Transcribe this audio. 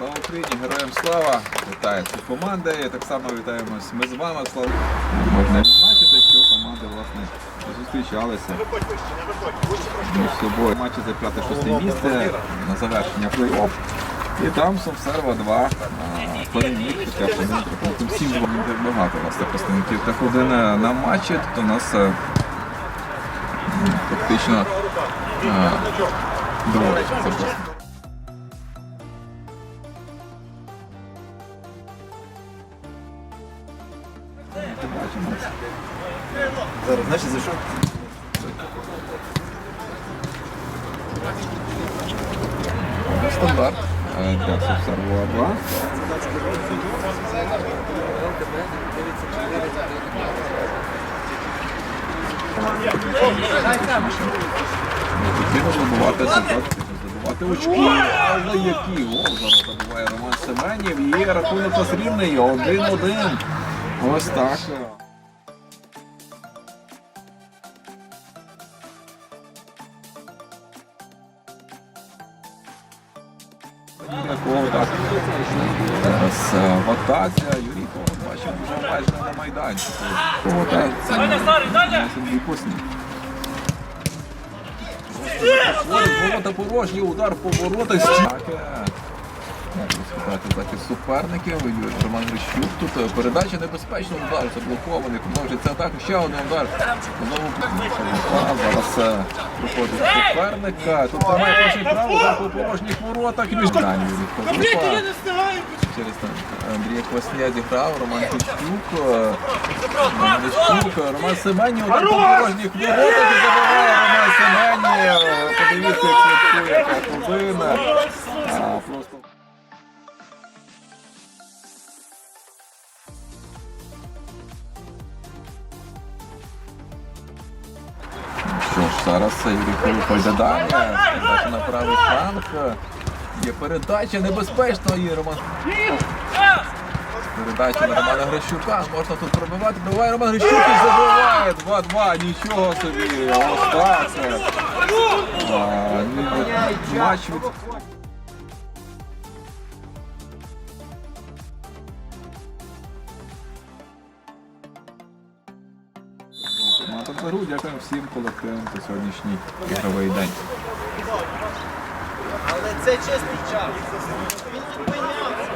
Слава Україні, героям слава! Вітаю всі команди. Так само вітаємось ми з вами. Слава можна відзначити, що команди власне зустрічалися між собою. Матчі за п'яте-шосте місце на завершення плей-офф. І там Совсерва 2 а, переміг, хоча по ним рахунком 7 2 не багато у представників. Так один е, на матчі, тут у нас е, фактично е, двоє. Зараз, значить, зайшов. Стандарт е, для Совсерва 2. Потрібно забувати результат, забувати очки, але які гол зараз забуває Роман Семенів і рахунок нас рівний 1-1. Ось так. Е, в атаці, а Юрій бачимо вже майже на майданчику. Це Андрій Ворота порожні, удар по воротах. Стяки. Захист суперників. Роман Грищук. Тут е, передача небезпечна, удар заблокований. Продовжується атака. Ще один удар. Знову зараз е, проходить суперника. Тут немає перший право, удар по порожніх воротах. Між Дані від. Через там Андрія Квасня зіграв, Роман Грищук. е, Роман Грищук, е, Роман Семенів, удар по порожніх воротах і забиває Роман Семенів. Подивіться, як святкує яка зараз Юрій далі, передача на правий фланг. Є передача небезпечна і Роман. Передача на Романа Грищука. Можна тут пробивати. Пробиває Роман Грищук і забиває 2-2. Нічого собі. Ось так. Матч від... Команда за гру. Дякуємо всім колективам за сьогоднішній ігровий день. Але це чесний час. Він зупинявся.